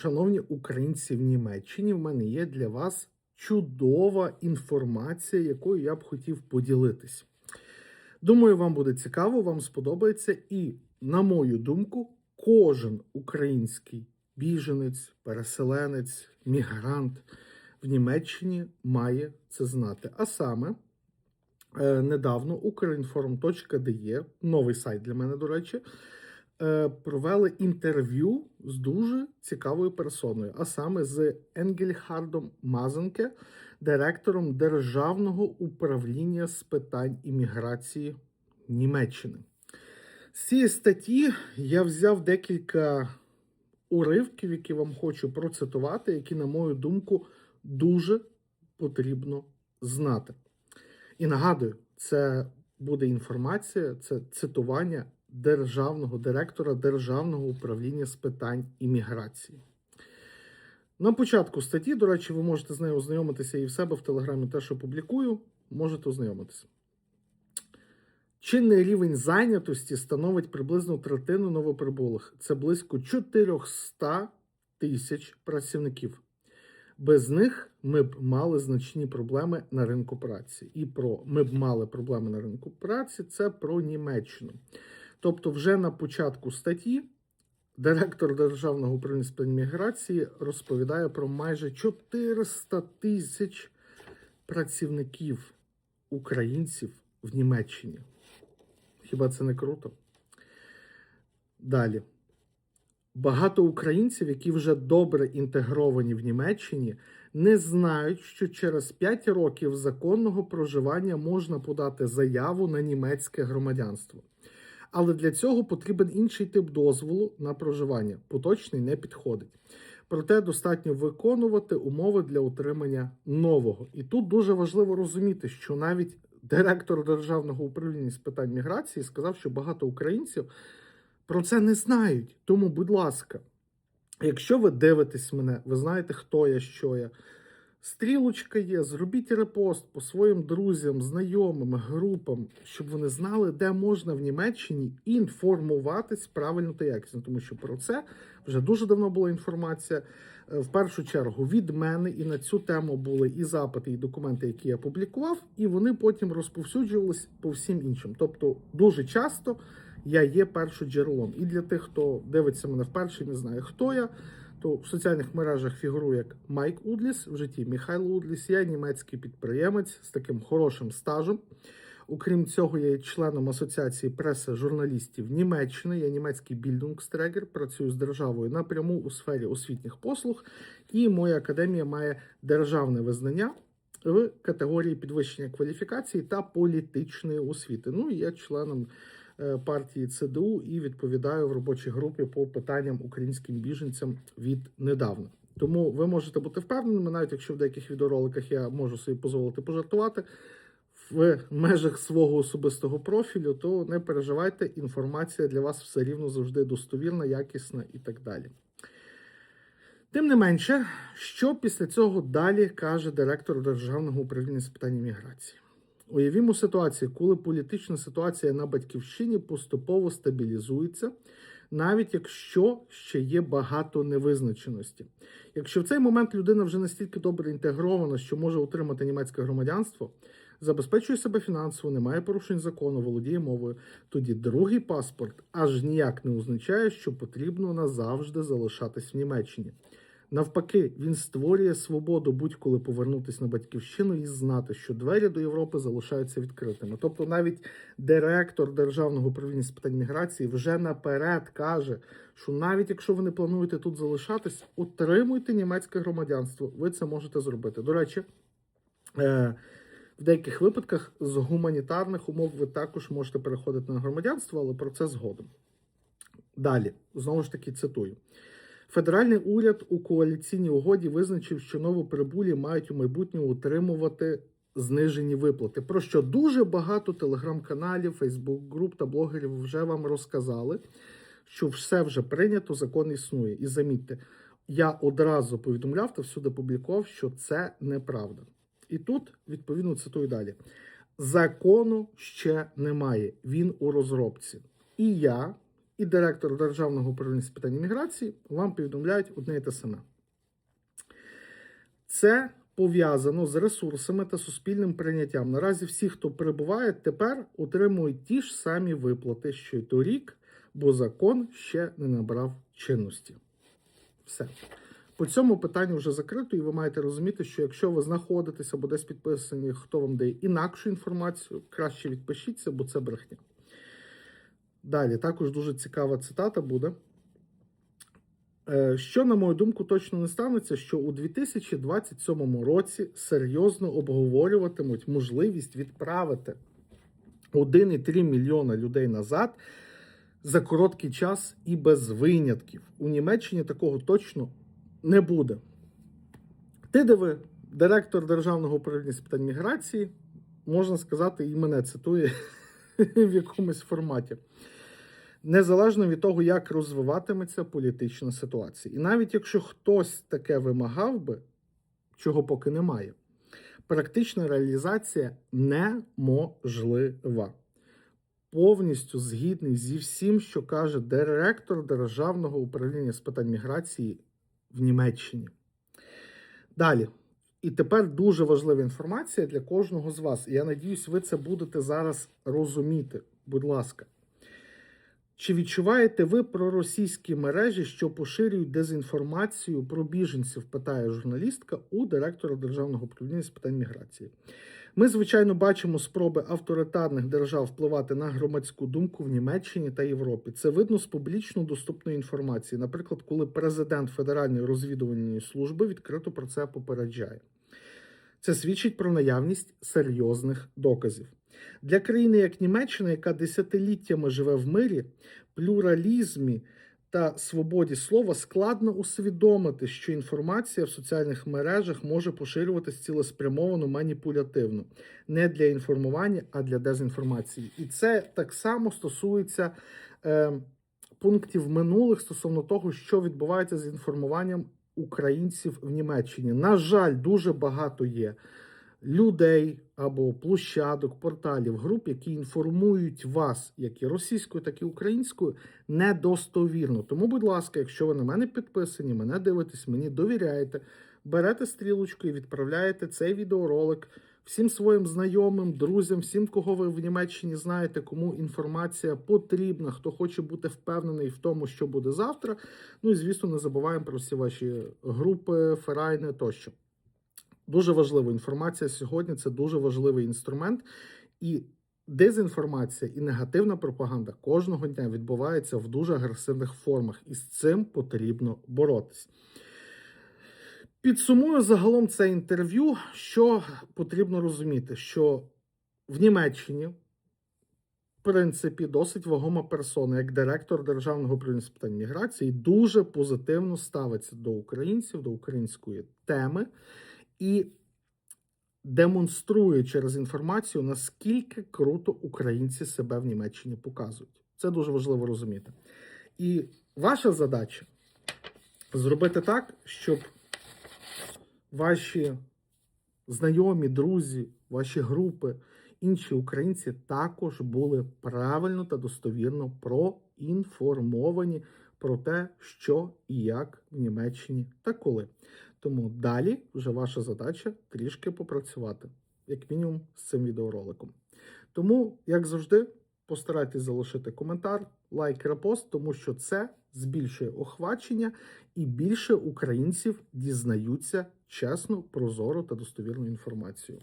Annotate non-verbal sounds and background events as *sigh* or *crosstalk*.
Шановні українці в Німеччині, в мене є для вас чудова інформація, якою я б хотів поділитись. Думаю, вам буде цікаво, вам сподобається, і, на мою думку, кожен український біженець, переселенець, мігрант в Німеччині має це знати. А саме, е, недавно Ukrinform.de, новий сайт для мене, до речі, провели інтерв'ю з дуже цікавою персоною, а саме з Енгельхардом Мазенке, директором Державного управління з питань імміграції Німеччини. З цієї статті я взяв декілька уривків, які вам хочу процитувати, які, на мою думку, дуже потрібно знати. І нагадую, це буде інформація, це цитування державного директора Державного управління з питань імміграції. На початку статті, до речі, ви можете з нею ознайомитися і в себе в Телеграмі теж опублікую, можете ознайомитися. Чинний рівень зайнятості становить приблизно третину новоприбулих. Це близько 400 тисяч працівників. Без них ми б мали значні проблеми на ринку праці. І про ми б мали проблеми на ринку праці це про Німеччину. Тобто, вже на початку статті директор Державного управління з міграції розповідає про майже 400 тисяч працівників українців в Німеччині. Хіба це не круто? Далі. Багато українців, які вже добре інтегровані в Німеччині, не знають, що через 5 років законного проживання можна подати заяву на німецьке громадянство. Але для цього потрібен інший тип дозволу на проживання. Поточний не підходить. Проте достатньо виконувати умови для отримання нового. І тут дуже важливо розуміти, що навіть директор Державного управління з питань міграції сказав, що багато українців про це не знають. Тому, будь ласка, якщо ви дивитесь мене, ви знаєте, хто я, що я. Стрілочка є, зробіть репост по своїм друзям, знайомим, групам, щоб вони знали, де можна в Німеччині інформуватись правильно та якісно, тому що про це вже дуже давно була інформація. Е, В першу чергу від мене, і на цю тему були і запити, і документи, які я публікував, і вони потім розповсюджувались по всім іншим. Тобто, дуже часто я є першоджерелом. І для тих, хто дивиться мене вперше, не знає, хто я то в соціальних мережах фігурує як Майк Удліс, в житті Михайло Удліс. Я німецький підприємець з таким хорошим стажем. Окрім цього, я є членом Асоціації преси журналістів Німеччини. Я німецький більдунгстрегер, працюю з державою напряму у сфері освітніх послуг, і моя академія має державне визнання в категорії підвищення кваліфікації та політичної освіти. Ну і я членом партії ЦДУ і відповідаю в робочій групі по питанням українським біженцям від недавно. Тому ви можете бути впевненими, навіть якщо в деяких відеороликах я можу собі дозволити пожартувати в межах свого особистого профілю, то не переживайте, інформація для вас все рівно завжди достовірна, якісна і так далі. Тим не менше, що після цього далі каже директор Державного управління з питань міграції? Уявімо ситуацію, коли політична ситуація на батьківщині поступово стабілізується, навіть якщо ще є багато невизначеності. Якщо в цей момент людина вже настільки добре інтегрована, що може отримати німецьке громадянство, забезпечує себе фінансово, не має порушень закону, володіє мовою, тоді другий паспорт аж ніяк не означає, що потрібно назавжди залишатись в Німеччині. Навпаки, він створює свободу будь-коли повернутися на батьківщину і знати, що двері до Європи залишаються відкритими. Тобто, навіть директор державного управління з питань міграції вже наперед каже, що навіть якщо ви не плануєте тут залишатись, отримуйте німецьке громадянство. Ви це можете зробити. До речі, е, в деяких випадках з гуманітарних умов ви також можете переходити на громадянство, але про це згодом. Далі, знову ж таки, цитую. Федеральний уряд у коаліційній угоді визначив, що новоприбулі мають у майбутньому утримувати знижені виплати. Про що дуже багато телеграм-каналів, фейсбук-груп та блогерів вже вам розказали, що все вже прийнято, закон існує. І замітьте, я одразу повідомляв та всюди публікував, що це неправда. І тут, відповідно, цитую далі: закону ще немає, він у розробці. І я і директор Державного управління з питань міграції вам повідомляють одне і те саме. Це пов'язано з ресурсами та суспільним прийняттям. Наразі всі, хто перебуває, тепер отримують ті ж самі виплати, що й торік, бо закон ще не набрав чинності. Все. По цьому питанню вже закрито, і ви маєте розуміти, що якщо ви знаходитеся або десь підписані, хто вам дає інакшу інформацію, краще відпишіться, бо це брехня. Далі також дуже цікава цитата буде. Е, Що, на мою думку, точно не станеться, що у 2027 році серйозно обговорюватимуть можливість відправити 1,3 мільйона людей назад за короткий час і без винятків. У Німеччині такого точно не буде. Ти диви, директор Державного управління з питань міграції, можна сказати, і мене цитує *laughs* в якомусь форматі. Незалежно від того, як розвиватиметься політична ситуація. І навіть якщо хтось таке вимагав би, чого поки немає, практична реалізація неможлива. Повністю згідний зі всім, що каже директор Державного управління з питань міграції в Німеччині. Далі. І тепер дуже важлива інформація для кожного з вас. Я надіюсь, ви це будете зараз розуміти. Будь ласка. Чи відчуваєте ви про російські мережі, що поширюють дезінформацію про біженців? питає журналістка у директора Державного управління з питань міграції. Ми, звичайно, бачимо спроби авторитарних держав впливати на громадську думку в Німеччині та Європі. Це видно з публічно доступної інформації, наприклад, коли президент Федеральної розвідувальної служби відкрито про це попереджає. Це свідчить про наявність серйозних доказів. Для країни, як Німеччина, яка десятиліттями живе в мирі, плюралізмі та свободі слова, складно усвідомити, що інформація в соціальних мережах може поширюватися цілеспрямовано маніпулятивно, не для інформування, а для дезінформації. І це так само стосується е, пунктів минулих стосовно того, що відбувається з інформуванням українців в Німеччині. На жаль, дуже багато є людей або площадок, порталів, груп, які інформують вас як і російською, так і українською, недостовірно. Тому, будь ласка, якщо ви на мене підписані, мене дивитесь, мені довіряєте, берете стрілочку і відправляєте цей відеоролик всім своїм знайомим, друзям, всім, кого ви в Німеччині знаєте, кому інформація потрібна, хто хоче бути впевнений в тому, що буде завтра. Ну і звісно, не забуваємо про всі ваші групи, ферайни тощо. Дуже важлива інформація сьогодні. Це дуже важливий інструмент, і дезінформація і негативна пропаганда кожного дня відбувається в дуже агресивних формах, і з цим потрібно боротись. Підсумую загалом це інтерв'ю, що потрібно розуміти, що в Німеччині, в принципі, досить вагома персона, як директор Державного управління з питань міграції, дуже позитивно ставиться до українців, до української теми і демонструє через інформацію, наскільки круто українці себе в Німеччині показують. Це дуже важливо розуміти. І ваша задача зробити так, щоб ваші знайомі, друзі, ваші групи, інші українці також були правильно та достовірно проінформовані про те, що і як в Німеччині та коли. Тому далі вже ваша задача трішки попрацювати, як мінімум, з цим відеороликом. Тому, як завжди, постарайтесь залишити коментар, лайк, репост, тому що це збільшує охвачення і більше українців дізнаються чесну, прозору та достовірну інформацію.